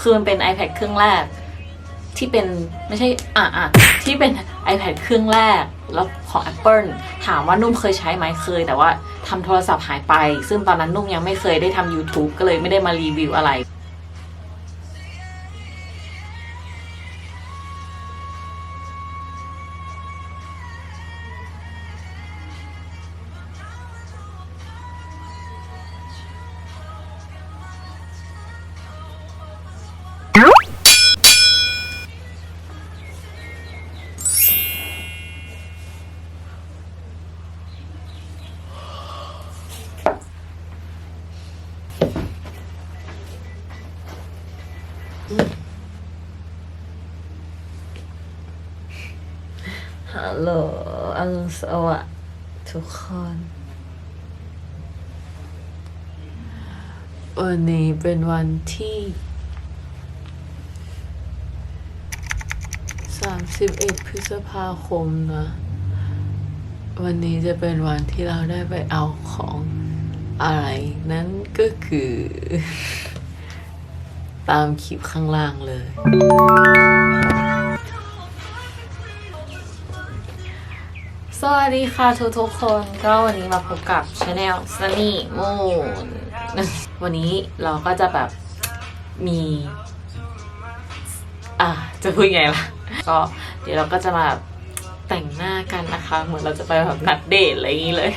คือมันเป็น iPad เครื่องแรก ที่เป็นไม่ใช่อะอะที่เป็น iPad เครื่องแรกแล้วของ Apple ถามว่านุ่มเคยใช้ไหมเคย แต่ว่าทำโทรศัพท์หายไป ซึ่งตอนนั้นนุ่มยังไม่เคยได้ทำ YouTube ก็เลยไม่ได้มารีวิวอะไร ฮัลโหลอรุณสวัสดิ์ทุกคน วันนี้เป็นวันที่ 31 พฤษภาคมนะ วันนี้จะเป็นวันที่เราได้ไปเอาของอะไร นั้นก็คือ ตามคลิปข้างล่างเลย สวัสดีค่ะทุกทุกๆคนก็วันนี้มาพบกับช anel Sunny Moon วันนี้เราก็จะแบบมี อะจะพูดไงล่ะ ก็เดี๋ยวเราก็จะมาแต่งหน้ากันนะคะ เหมือนเราจะไปแบบนัดเดทอะไรอย่างนี้เลย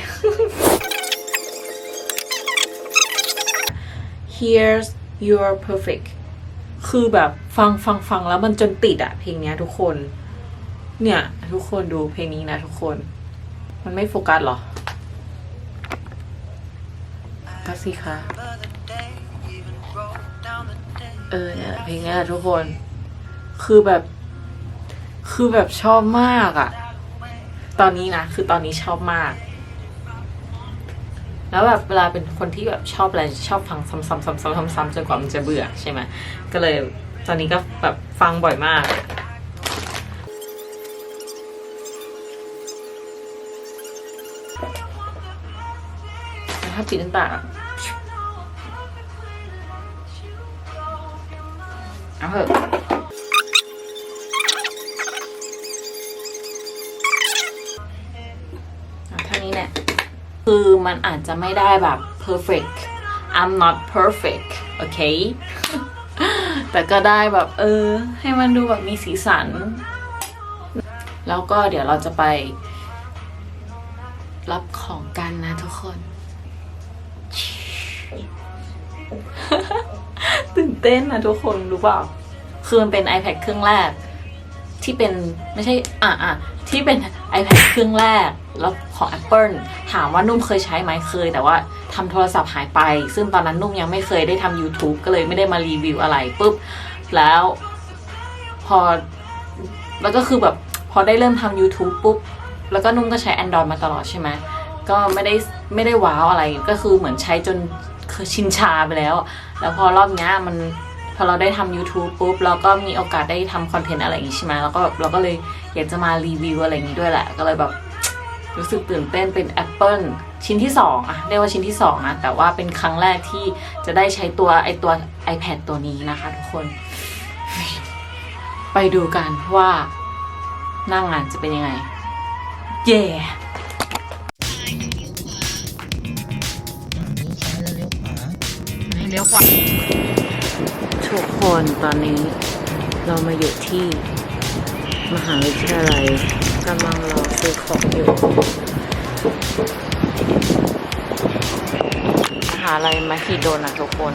Here's your perfect คือแบบฟังฟังฟังแล้วมันจนติดอะเพลงเนี้ยทุกคน เนี่ย ทุกคนดูเพลงนี้นะทุกคน มันไม่โฟกัสเหรอก็สิคะเออเนี่ยเพลงนี้ยทุกคน คือแบบ คือแบบชอบมากอะตอนนี้นะคือตอนนี้ชอบมาก แล้วแบบเวลาเป็นคนที่แบบชอบอะไรชอบฟังซ้ำๆซ้ำๆซ้ำๆจนกว่ามันจะเบื่อใช่ไหมก็เลยตอนนี้ก็แบบฟังบ่อยมาก ถ้าปิดหน้าต่างเอาเถอะเท่านี้แหละคือมันอาจจะไม่ได้แบบ perfect I'm not perfect โอเค แต่ก็ได้แบบเออ ให้มันดูแบบมีสีสัน แล้วก็เดี๋ยวเราจะไป รับของกันนะทุกคน ตื่นเต้นนะทุกคนรู้เปล่า คือมันเป็น iPad เครื่องแรก ที่เป็นไม่ใช่ อะอะที่เป็น iPad เครื่องแรก แล้วของ Apple ถามว่านุ่มเคยใช้ไหมเคย แต่ว่าทำโทรศัพท์หายไป ซึ่งตอนนั้นนุ่มยังไม่เคยได้ทำ YouTube ก็เลยไม่ได้มารีวิวอะไรปุ๊บ แล้วพอแล้วก็คือแบบพอได้เริ่มทำ YouTube ปุ๊บ แล้วก็นุ่มก็ใช้ Android มาตลอดใช่ไหมก็ไม่ได้ไม่ได้ว้าวอะไรก็คือเหมือนใช้จนชินชาไปแล้ว แล้วพอรอบนี้มันพอเราได้ทำ YouTube ปุ๊บเราก็มีโอกาสได้ทำคอนเทนต์อะไรอย่างงี้ใช่ไหมแล้วก็แบบเราก็เลยอยากจะมารีวิวอะไรอย่างงี้ด้วยแหละ ก็เลยแบบรู้สึกตื่นเต้นเป็น Apple ชิ้นที่ 2อะเรียกว่าชิ้นที่2นะแต่ว่าเป็นครั้งแรกที่จะได้ใช้ตัวไอตัว iPad ตัวนี้นะคะทุกคน ไปดูกันว่าหน้างงานจะเป็นยังไง เย่เลี้ยวขวาทุกคนตอนนี้เรามาอยู่ที่มหาวิทยาลัยกำลังรอซื้อของอยู่มหาลัยมหิดลนะทุกคน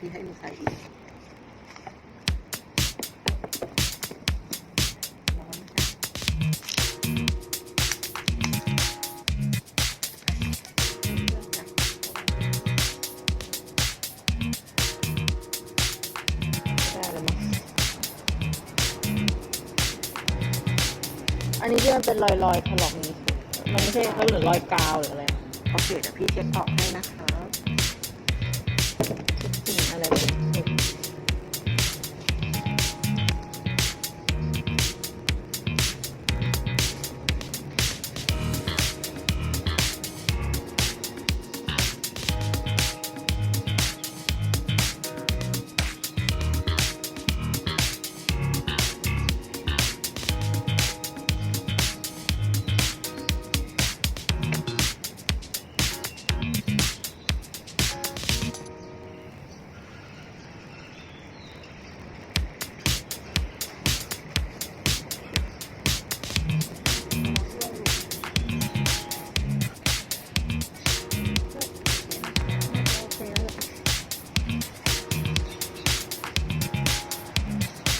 ที่ให้ลูกค้าอีกอันนี้ที่มันเป็นรอยๆถลอกนี้ มันไม่ใช่เขาหรือรอยกาวหรืออะไร โอเคเดี๋ยวพี่เช็คออกให้นะคะ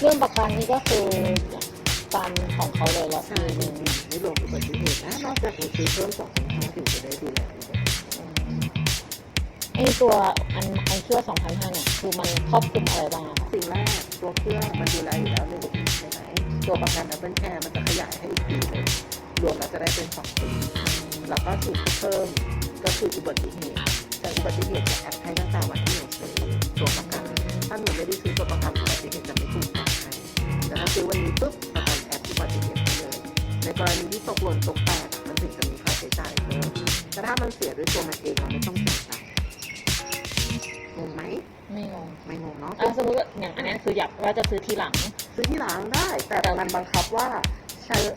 เรื่องประกันนี่ก็คือฟันของเขาเลยแล้วใช่ไม่มีไม่รวมอุบัติเหตุนะนอกจากหนูซื้อเพิ่มสองพันห้าถึงจะได้ดูแลอุบัติเหตุไอตัวอันอันเชื่อ2,500เนี่ยคือมันครอบคลุมอะไรบ้างอะคะสิ่งแรกตัวเครื่องมันดูแลอยู่แล้วหนึ่งปีใช่ไหมตัวประกัน Apple Care มันจะขยายให้อีกปีหนึงรวมแล้วจะได้เป็นสองปีแล้วก็สิ่งที่เพิ่มก็คืออุบัติเหตุแต่อุบัติเหตุจะแอดให้ตั้งแต่วันที่หนูซื้อตัวประกัน ถ้าหนูไม่ได้ซื้อตัวประกันอุบัติเหตุจะไม่ถูก ปุ๊บประกันแอดอุบัติเหตุให้เลย ในกรณีที่ตกหล่นตกแตกมันถึงจะมีค่าใช้จ่ายเพิ่มแต่ถ้ามันเสียด้วยตัวมันเองเราไม่ต้องจ่ายตังค์งงไหมไม่งงไม่งงเนาะอะสมมติว่าอย่างอันนี้คืออยากว่าจะซื้อทีหลัง ซื้อที่หลังได้ แต่มันบังคับว่า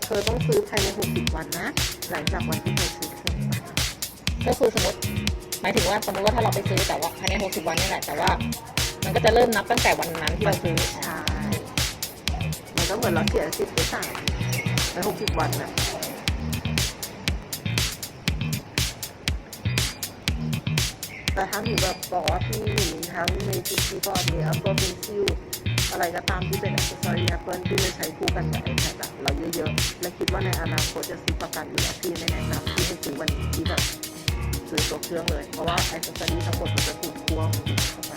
เธอต้องซื้อภายใน 60 วันนะ หลังจากวันที่เธอซื้อเครื่อก็คือสมมติหมายถึงว่าสมมติว่าถ้าเราไปซื้อแต่ว่าภายใน 60 วันนี่แหละแต่ว่า มันก็จะเริ่มนับตั้งแต่วันนั้นที่เราซื้อใช่ มันก็เหมือนเราเสียสิทธิ์ไปจ่ายใน60วันน่ะแต่ถ้าหนูแบบบอกว่าพี่หนูมีทั้งในจิคีย์บอร์ดมี Apple Pencil อะไรก็ตามที่เป็น accessory Apple ที่จะใช้คู่กันกับ iPad อะเราเยอะๆ และคิดว่าในอนาคตจะซื้อประกันอยู่แล้วพี่ไม่แนะนำพี่ให้ซื้อวันนี้ที่แบบซื้อตัวเครื่องเลย เพราะว่า accessory ทั้งหมดมันจะถูกพ่วงเข้าไป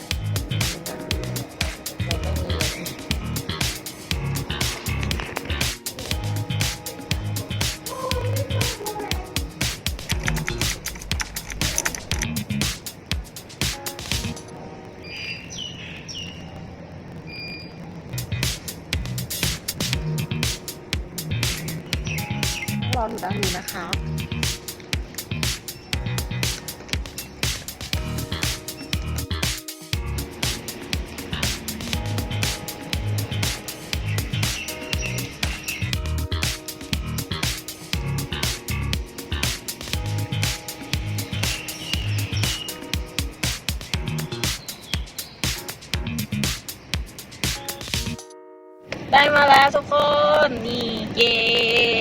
รออยู่ด้านนี้นะคะได้มาแล้วทุกคน นี่เย้